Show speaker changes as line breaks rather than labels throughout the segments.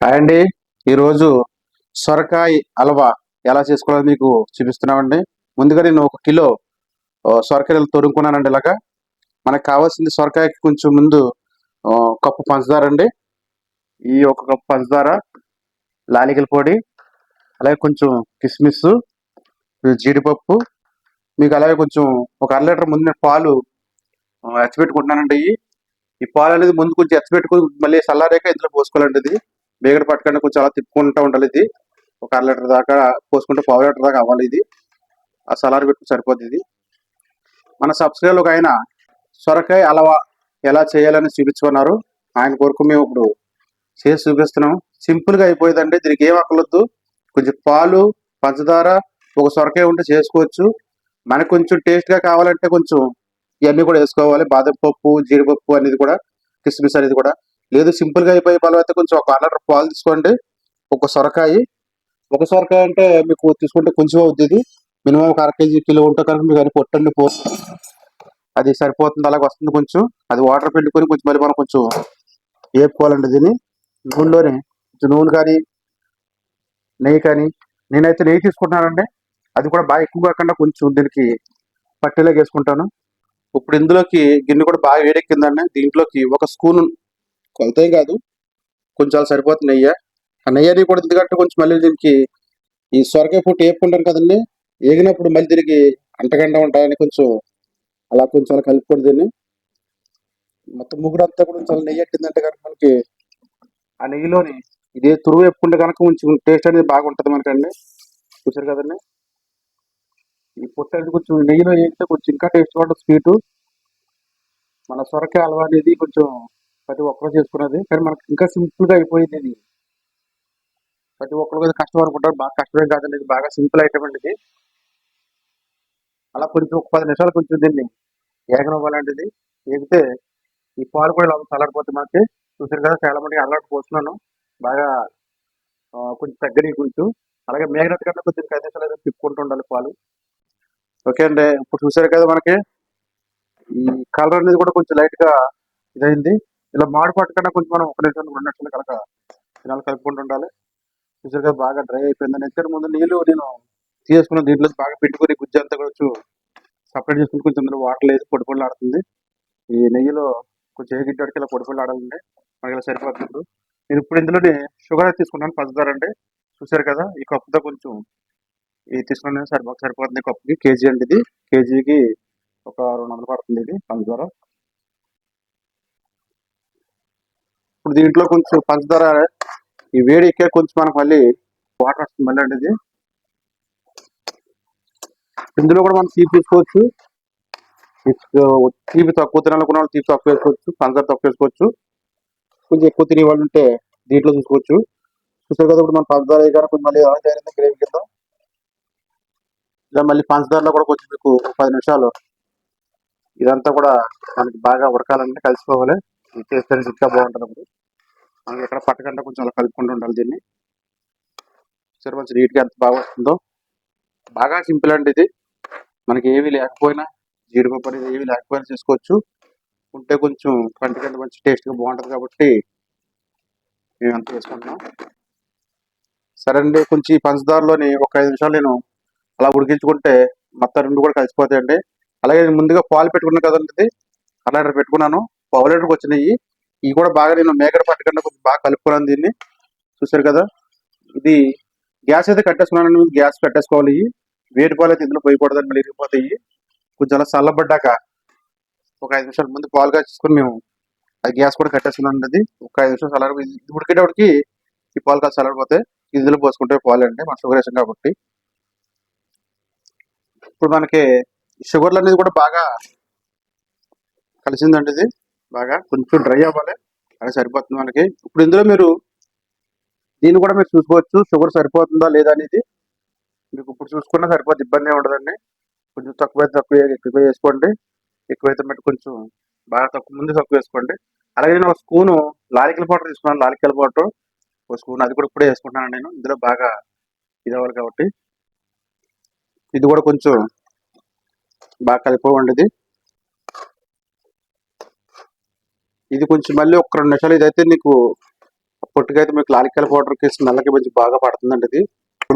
Hi అండి. ఈరోజు సొరకాయ హల్వా ఎలా చేసుకోవాలో మీకు చూపిస్తున్నామండి. ముందుగా నేను ఒక కిలో సొరకాయలు తొరుముకున్నానండి ఇలాగా. మనకు కావాల్సింది సొరకాయకి కొంచెం ముందు కప్పు పంచదార అండి. ఈ ఒక కప్పు పంచదార లాలికల పొడి అలాగే కొంచెం కిస్మిస్ జీడిపప్పు. మీకు అలాగే కొంచెం ఒక అర లీటర్ ముందు నేను పాలు ఆ, ఎచ్చబెట్టుకుంటున్నానండి ఈ పాలు అనేది ముందు కొంచెం ఎచ్చబెట్టుకుని మళ్ళీ చల్లారాక ఇందులో పోసుకోవాలండి ఇది. బేగడ పట్టుకుంటే కొంచెం అలా తిప్పుకుంటూ ఉండాలి ఇది. ఒక అర లీటర్ దాకా పోసుకుంటే పావు లీటర్ దాకా అవ్వాలి ఇది. ఆ సలార్ పెట్టుకుని సరిపోద్ది ఇది. మన సబ్స్క్రైబర్ ఒక ఆయన సొరకాయ అలవా ఎలా చేయాలని చూపించుకున్నారు. ఆయన కొరకు మేము ఇప్పుడు చేసి చూపిస్తున్నాం. సింపుల్గా గా దీనికి ఏం అక్కర్లేదు కొంచెం పాలు పంచదార ఒక సొరకాయ ఉంటే చేసుకోవచ్చు. మనకు కొంచెం టేస్ట్గా కావాలంటే కొంచెం ఇవన్నీ కూడా వేసుకోవాలి. బాదం పప్పు జీడిపప్పు అనేది కూడా కిస్మిస్ అనేది కూడా. లేదు సింపుల్గా అయిపోయే అయితే కొంచెం ఒక అర పాలు తీసుకోండి. ఒక సొరకాయ. ఒక సొరకాయ అంటే మీకు తీసుకుంటే కొంచెం అవుతుంది ఇది. మినిమం ఒక అర కేజీ కిలో ఉంటే కనుక మీకు అది పొట్టండి పో అది సరిపోతుంది అలాగే వస్తుంది కొంచెం. అది వాటర్ పెట్టుకొని కొంచెం మళ్ళీ మనం కొంచెం వేపుకోవాలండి దీన్ని. నూనెలోనే కొంచెం నూనె కానీ నెయ్యి కానీ నేనైతే నెయ్యి తీసుకుంటున్నానండి. అది కూడా బాగా ఎక్కువ కాకుండా కొంచెం దీనికి పట్టేలాగా వేసుకుంటాను. ఇప్పుడు ఇందులోకి గిన్నె కూడా బాగా వేడెక్కిందండి. దీంట్లోకి ఒక స్పూన్ కొలతే కాదు. కొంచెం సరిపోతుంది నెయ్యి. ఆ నెయ్యి అనేది కూడా ఎందుకంటే కొంచెం మళ్ళీ దీనికి ఈ సొరకాయ పొట్టు వేపుకుంటాను కదండి. వేగినప్పుడు మళ్ళీ దీనికి అంటగంట ఉంటాయని కొంచెం అలా కొంచెం అలా కలుపుకోండి దీన్ని మొత్తం ముగ్గురు అంతా కూడా చాలా నెయ్యి ఎట్టిందంటే కనుక మనకి ఆ నెయ్యిలోని ఇదే తురువు వేపుకుంటే కనుక కొంచెం టేస్ట్ అనేది బాగుంటుంది మనకండి. చూసారు కదండి. ఈ పొట్టు అనేది కొంచెం నెయ్యిలో వేస్తే కొంచెం ఇంకా టేస్ట్ ఉంటుంది స్వీటు. మన సొరకాయ హల్వా అనేది కొంచెం ప్రతి ఒక్కరు చేసుకున్నది. కానీ మనకి ఇంకా సింపుల్గా అయిపోయింది ఇది. ప్రతి ఒక్కరు కదా కష్టం అనుకుంటారు బాగా కష్టమే కాదండి. ఇది బాగా సింపుల్ ఐటమ్ అండి ఇది. అలా కొంచెం ఒక పది నిమిషాలు కొంచెం దీన్ని ఏగనివ్వాలండి ఇది ఏగితే ఈ పాలు కూడా ఇలా చల్లారిపోతే మనకి. చూసారు కదా చాలా మంది అల్లటి పోస్తున్నాను. బాగా కొంచెం తగ్గని కొంచెం. అలాగే మేఘనట్టు కన్నా కొంచెం ఐదు నిమిషాలు ఏదో తిప్పుకుంటూ ఉండాలి పాలు. ఓకే అండి. ఇప్పుడు చూసారు కదా మనకి. ఈ కలర్ అనేది కూడా కొంచెం లైట్గా ఇదైంది ఇలా మాడి పట్టకుండా కొంచెం మనం ఒక లీటర్ రెండు నిమిషాలు కనుక తినాలి కలుపుకుంటూ ఉండాలి. చూసారు కదా బాగా డ్రై అయిపోయిందని ఎక్కడ ముందు నీళ్ళు నేను తీసుకున్న దీంట్లో బాగా పెట్టుకుని గుజ్జు అంతా కూడా కొంచెం సపరేట్ చేసుకుని కొంచెం అందులో వాటర్ లేదు పొడి పొడి ఆడుతుంది. ఈ నెయ్యిలో కొంచెం ఏ గిడ్డడికి ఇలా పొడి పొడి ఆడాలండి మనకి ఇలా సరిపోతుంది నేను ఇప్పుడు ఇందులోనే షుగర్ తీసుకున్నాను పంచదార అండి. చూసారు కదా ఈ కప్పుతో కొంచెం ఇది తీసుకున్నాను సరిపో సరిపోతుంది కప్పుకి. కేజీ అండి ఇది. కేజీకి ఒక రెండు వందలు పడుతుంది ఇది పంచదార ఇప్పుడు దీంట్లో కొంచెం పంచదార ఈ వేడి ఎక్కే కొంచెం మనకు మళ్ళీ వాటర్ వస్తుంది మళ్ళీ అంటే ఇది. ఇందులో కూడా మనం తీపి తీసుకోవచ్చు. తీపి తక్కువ తినాలనుకున్న వాళ్ళు తీపి తక్కువ వేసుకోవచ్చు పంచదార తక్కువ వేసుకోవచ్చు. కొంచెం ఎక్కువ తినే వాళ్ళు ఉంటే దీంట్లో చూసుకోవచ్చు. చూసారు కదా ఇప్పుడు మనం పంచదార వేయగానే కొంచెం మళ్ళీ తయారైంది గ్రేవీ కింద. ఇలా మళ్ళీ పంచదారలో కూడా కొంచెం మీకు పది నిమిషాలు ఇదంతా కూడా మనకి బాగా ఉడకాలంటే కలిసిపోవాలి. చేస్తే ఇంకా బాగుంటుంది అప్పుడు. మనం ఎక్కడ పట్టకుండా కొంచెం అలా కలుపుకుంటూ ఉండాలి దీన్ని. సరే మంచి నీట్గా ఎంత బాగా వస్తుందో. బాగా సింపుల్ అండి ఇది. మనకి ఏవి లేకపోయినా జీడిపప్పు అనేది ఏవి లేకపోయినా చేసుకోవచ్చు. ఉంటే కొంచెం పంటికంటే మంచి టేస్ట్గా బాగుంటుంది కాబట్టి మేము అంత చేసుకుంటున్నాం. సరే అండి కొంచెం ఈ పంచదారలోని ఒక ఐదు నిమిషాలు నేను అలా ఉడికించుకుంటే మొత్తం రెండు కూడా కలిసిపోతాయండి. అలాగే ముందుగా పాలు పెట్టుకున్నాను కదండి ఇది. అలా పెట్టుకున్నాను. పావు లీటర్కి వచ్చినాయి. ఇవి కూడా బాగా నేను మేకడ పట్టుకుండా కొంచెం బాగా కలుపుకున్నాను దీన్ని చూసారు కదా. ఇది గ్యాస్ అయితే కట్టేసుకున్నాను గ్యాస్ కట్టేసుకోవాలి. ఇవి వేడి పాలు అయితే ఇందులో పోయకూడదని మళ్ళీ ఇరిగిపోతాయి. కొంచెం అలా చల్లబడ్డాక ఒక ఐదు నిమిషాల ముందు పాలు కాచుకొని మేము ఆ గ్యాస్ కూడా కట్టేసుకున్నాం అది ఒక ఐదు నిమిషాలు చల్లారి ఇది ఉడికేటప్పటికి ఈ పాలు కాదు చల్లడిపోతే ఇందులో పోసుకుంటే పాలు అండి మన షుగర్ వేసాం కాబట్టి. ఇప్పుడు మనకి షుగర్లు అనేది కూడా బాగా కలిసిందండి ఇది. బాగా కొంచెం డ్రై అవ్వాలి. అది సరిపోతుంది మనకి ఇప్పుడు ఇందులో మీరు దీన్ని కూడా మీరు చూసుకోవచ్చు. షుగర్ సరిపోతుందా లేదా అనేది మీకు ఇప్పుడు చూసుకున్నా సరిపోతుంది ఇబ్బంది ఉండదండి. కొంచెం తక్కువ అయితే తక్కువ ఎక్కువ వేసుకోండి. ఎక్కువైతే మట్టి కొంచెం బాగా తక్కువ ముందు తక్కువ వేసుకోండి. అలాగే నేను ఒక స్పూను లాలికల పౌడర్ తీసుకున్నాను. లాలికల పౌడర్. ఒక స్పూన్ అది కూడా ఇప్పుడే వేసుకుంటున్నాను నేను. ఇందులో బాగా ఇది అవ్వాలి కాబట్టి. ఇది కూడా కొంచెం బాగా కలిపోవండి ఇది ఇది కొంచెం మళ్ళీ ఒక రెండు నిమిషాలు ఇదైతే నీకు పొట్టుగా అయితే మీకు లాలికల పౌడర్ కేసి నల్లకి మంచి బాగా పడుతుందండి ఇది.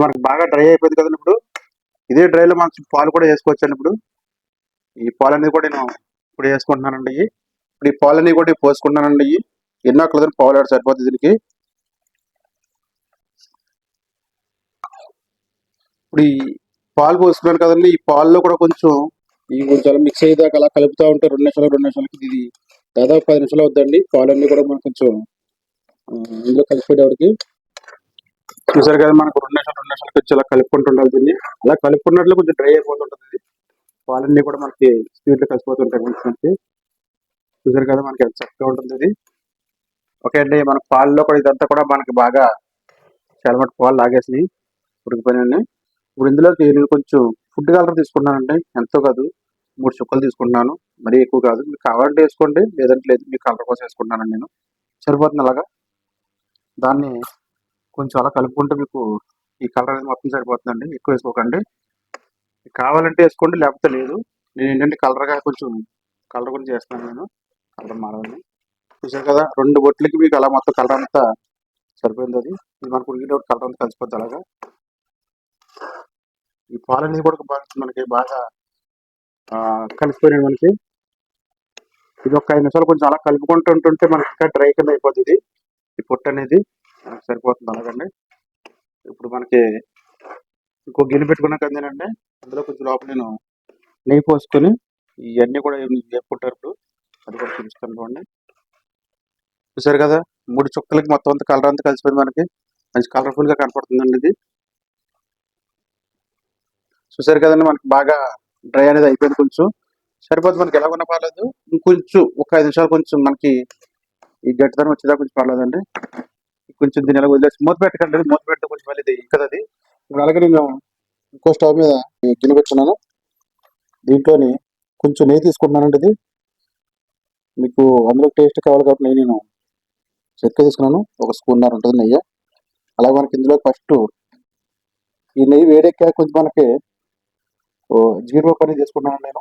మనకి బాగా డ్రై అయిపోయింది కదండి ఇప్పుడు. ఇదే డ్రైలో మనం పాలు కూడా వేసుకోవచ్చండి ఇప్పుడు. ఈ పాలు అనేది కూడా నేను ఇప్పుడు వేసుకుంటున్నానండి ఇప్పుడు ఈ పాలు అనేవి కూడా పోసుకుంటున్నానండి ఎన్నో కలదని పాలు ఆడ సరిపోతుంది దీనికి. ఇప్పుడు ఈ పాలు పోసుకున్నాను కదండి ఈ పాల్లో కూడా కొంచెం ఈ కొంచెం మిక్స్ అయ్యేదాకా అలా కలుపుతూ ఉంటే రెండు నిమిషాలు రెండు నిమిషాలకి ఇది దాదాపు పది నిమిషాలు అవుద్దండి. పాలన్నీ కూడా మనం కొంచెం ఇందులో కలిసిపోయేవాడికి చూసారు కదా మనకు రెండు నిమిషాలు రెండు నిమిషాలకి వచ్చి అలా కలుపుకుంటుండాలి దీన్ని. అలా కలుపుకున్నట్లు కొంచెం డ్రై అయిపోతుంటుంది ఇది. పాలన్నీ కూడా మనకి స్పీడ్లో కలిసిపోతుంటాయి కొంచెం మనకి చూసారు కదా మనకి ఎంత చక్కగా ఉంటుంది ఇది. ఓకే అండి మన పాలలో కూడా ఇదంతా కూడా మనకి బాగా చాలా మటు పాలు లాగేసినాయి. ఉడికిపోయినాయి. ఇప్పుడు ఇందులోకి నేను కొంచెం ఫుడ్ కలర్ తీసుకున్నానండి. ఎంతో కాదు. మూడు చుక్కలు తీసుకుంటున్నాను. మరీ ఎక్కువ కాదు. మీకు కావాలంటే వేసుకోండి. లేదంటే లేదు మీకు కలర్ కోసం వేసుకుంటున్నాను నేను. సరిపోతుంది అలాగా? దాన్ని కొంచెం అలా కలుపుకుంటే మీకు ఈ కలర్ అనేది మొత్తం సరిపోతుందండి. ఎక్కువ వేసుకోకండి. మీకు కావాలంటే వేసుకోండి లేకపోతే లేదు. నేను ఏంటంటే కలర్గా కొంచెం కలర్ గురించి చేస్తున్నాను నేను. కలర్ మారాలని చూసారు కదా రెండు బొట్లకి మీకు అలా మొత్తం కలర్ అంతా సరిపోయింది అది. ఇది మనకు ఉడికేటప్పుడు కలర్ అంతా కలిసిపోద్ది అలాగా. ఈ పాలు అనేది కూడా బాగా మనకి బాగా కలిసిపోయినాయి మనకి. ఇది ఒక ఐదు నిమిషాలు కొంచెం అలా కలుపుకుంటూ ఉంటుంటే మనకి ఇంకా డ్రై కింద అయిపోతుంది ఇది. ఈ పొట్టు అనేది సరిపోతుంది అలాగండి. ఇప్పుడు మనకి ఇంకో గిన్నె పెట్టుకున్నాక కదండి అందులో కొంచెం లోపల నేను నెయ్యి పోసుకొని ఇవన్నీ కూడా వేపుకుంటారు ఇప్పుడు అది కూడా చూపిస్తాను చూడండి. చూసారు కదా? మూడు చుక్కలకి మొత్తం అంతా కలర్ అంతా కలిసిపోయింది మనకి. మంచి కలర్ఫుల్గా కనపడుతుందండి ఇది. చూసారు కదండి? మనకి బాగా డ్రై అనేది అయిపోయింది కొంచెం. సరిపోతుంది మనకి ఎలా ఉన్నా పర్లేదు. ఇంకొంచెం ఒక ఐదు నిమిషాలు కొంచెం మనకి ఈ గట్టిదనం వచ్చేదా కొంచెం పర్లేదండి. కొంచెం దీని ఎలా వదిలేసి మూత పెట్టకండి. మూత పెడితే కొంచెం మళ్ళీ ఇది ఇంకది అది. ఇప్పుడు అలాగే నేను ఇంకో స్టవ్ మీద గిన్నె పెట్టుకున్నాను దీంట్లోని కొంచెం నెయ్యి తీసుకుంటున్నానండి ఇది. మీకు అందులో టేస్ట్ కావాలి కాబట్టి నెయ్యి నేను చెక్క తీసుకున్నాను. ఒక స్పూన్నర ఉంటుంది నెయ్యి. అలాగే మనకి ఇందులో ఫస్ట్ ఈ నెయ్యి వేడెక్కాక కొంచెం మనకి ఓ పని చేసుకున్నాను నేను.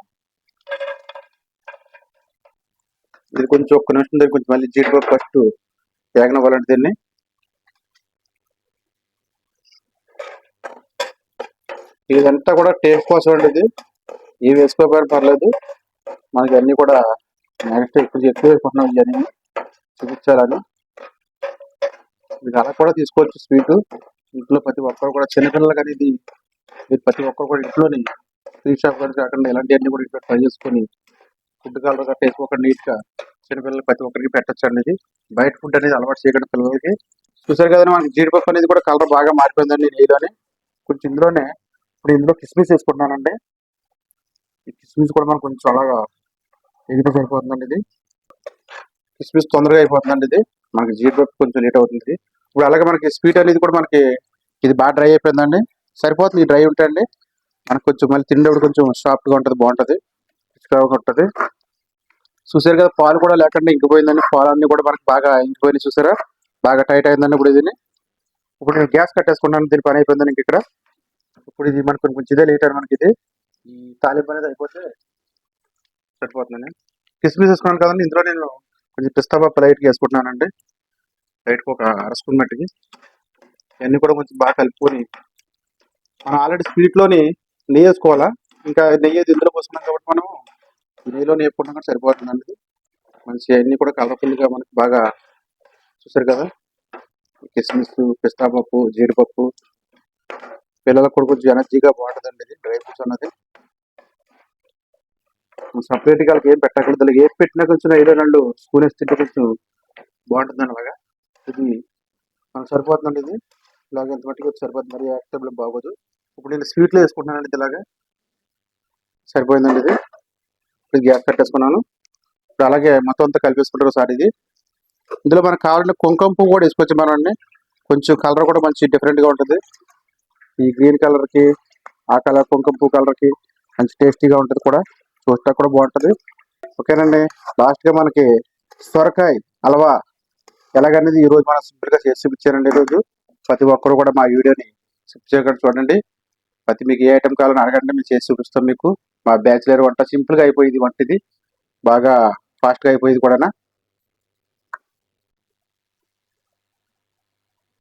ఇది కొంచెం ఒక్క నిమిషం దగ్గర కొంచెం మళ్ళీ జీడిపప్పు ఫస్ట్ వేగనవ్వాలంటే దీన్ని. ఇదంతా కూడా టేస్ట్ కోసం అండి ఇది. ఇవి వేసుకోకపోయినా పర్లేదు. మనకి అన్ని కూడా నెక్స్ట్ ఇప్పుడు ఎక్కువ వేసుకుంటున్నాం ఇవన్నీ చూపించాలని. ఇది అలా కూడా తీసుకోవచ్చు స్వీట్. ఇంట్లో ప్రతి ఒక్కరు కూడా చిన్నపిల్లలు కానీ ఇది మీరు ప్రతి ఒక్కరు కూడా ఇంట్లోని స్వీట్ షాప్ కానీ కాకుండా ఇలాంటివన్నీ కూడా ఇంట్లో ట్రై చేసుకొని ఫుడ్ కలర్ గట్రా వేసుకోకుండా నీట్గా చిన్నపిల్లలు ప్రతి ఒక్కరికి పెట్టచ్చు అనేది. బయట ఫుడ్ అనేది అలవాటు చేయకుండా పిల్లలకి. చూసారు కదా మనకి జీడిపప్పు అనేది కూడా కలర్ బాగా మారిపోయిందండి నెయ్యిలోనే కొంచెం ఇందులోనే ఇప్పుడు ఇందులో కిస్మిస్ వేసుకుంటున్నానండి. ఈ కిస్మిస్ కూడా మనకు కొంచెం అలాగా ఎగితే సరిపోతుందండి ఇది. కిస్మిస్ తొందరగా అయిపోతుందండి ఇది. మనకి జీడిపప్పు కొంచెం లేట్ అవుతుంది. ఇప్పుడు అలాగే మనకి స్వీట్ అనేది కూడా మనకి ఇది బాగా డ్రై అయిపోయిందండి. సరిపోతుంది డ్రై ఉంటాయండి మనకు కొంచెం మళ్ళీ తిండేప్పుడు కొంచెం సాఫ్ట్గా ఉంటుంది బాగుంటది. రుచిగా ఉంటుంది. చూసారు కదా పాలు కూడా లేకుండా ఇంకిపోయిందండి పాలు అన్ని కూడా మనకు బాగా ఇంకిపోయినాయి చూసారా? బాగా టైట్ అయిందండి ఇప్పుడు ఇది. ఇప్పుడు నేను గ్యాస్ కట్టేసుకున్నాను దీని పని అయిపోయిందండి ఇంక ఇక్కడ. ఇప్పుడు ఇది మనకు కొంచెం ఇదే లేట్ మనకి ఇది. ఈ తాలింపు అనేది అయిపోతే సరిపోతుందండి కిస్మిస్ వేసుకున్నాను కదండి ఇందులో నేను కొంచెం పిస్తా పప్పు లైట్గా వేసుకుంటున్నానండి. లైట్గా ఒక అర స్పూన్ మట్టికి. ఇవన్నీ కూడా కొంచెం బాగా కలుపుకొని మనం ఆల్రెడీ స్వీట్లోని నెయ్యి వేసుకోవాలా? ఇంకా నెయ్యి ఇందులో పోసుకున్నాం కాబట్టి మనం నెయ్యిలో వేపుకుంటాం కూడా సరిపోతుందండి ఇది. మంచి అన్నీ కూడా కలర్ఫుల్గా మనకి బాగా చూసారు కదా? కిస్మిస్ పిస్తా పప్పు జీడిపప్పు పిల్లలకు కూడా కొంచెం ఎనర్జీగా బాగుంటుందండి ఇది డ్రై ఫ్రూట్స్ అన్నది. సపరేట్గా వాళ్ళకి ఏం పెట్టకూడదు ఏం పెట్టినా కొంచెం ఏదో రెండు స్కూల్ వేస్తుంటే కొంచెం బాగుంటుందండి అలాగా ఇది మనకు సరిపోతుందండి ఇది. ఇలాగ ఎంత మట్టుకు సరిపోతుంది. మరి యాక్టబుల్ బాగోదు. ఇప్పుడు నేను స్వీట్లో వేసుకుంటున్నానండి ఇలాగా. సరిపోయిందండి ఇది. ఇప్పుడు గ్యాస్ కట్టేసుకున్నాను ఇప్పుడు అలాగే మొత్తం అంతా కలిపేసుకుంటారు ఒకసారి ఇది. ఇందులో మనకు కావాలంటే కుంకుమ పువ్వు కూడా వేసుకోవచ్చు మనం అండి కొంచెం కలర్ కూడా మంచి డిఫరెంట్గా ఉంటుంది. ఈ గ్రీన్ కలర్కి ఆ కలర్ కుంకుమ పువ్వు కలర్కి మంచి టేస్టీగా ఉంటుంది కూడా. చూస్తా కూడా బాగుంటుంది. ఓకేనండి. లాస్ట్గా మనకి సొరకాయ హల్వా ఎలాగనేది ఈ రోజు మనం సింపుల్గా చేసి చూపించానండి ఈ రోజు. ప్రతి ఒక్కరు కూడా మా వీడియోని స్కిప్ చేయకుండా చూడండి. ప్రతి మీకు ఏ ఐటమ్ కావాలని అడగండి మేము చేసి చూపిస్తాం మీకు. మా బ్యాచిలర్ వంట సింపుల్గా అయిపోయింది వంటిది. బాగా ఫాస్ట్గా అయిపోయింది కూడా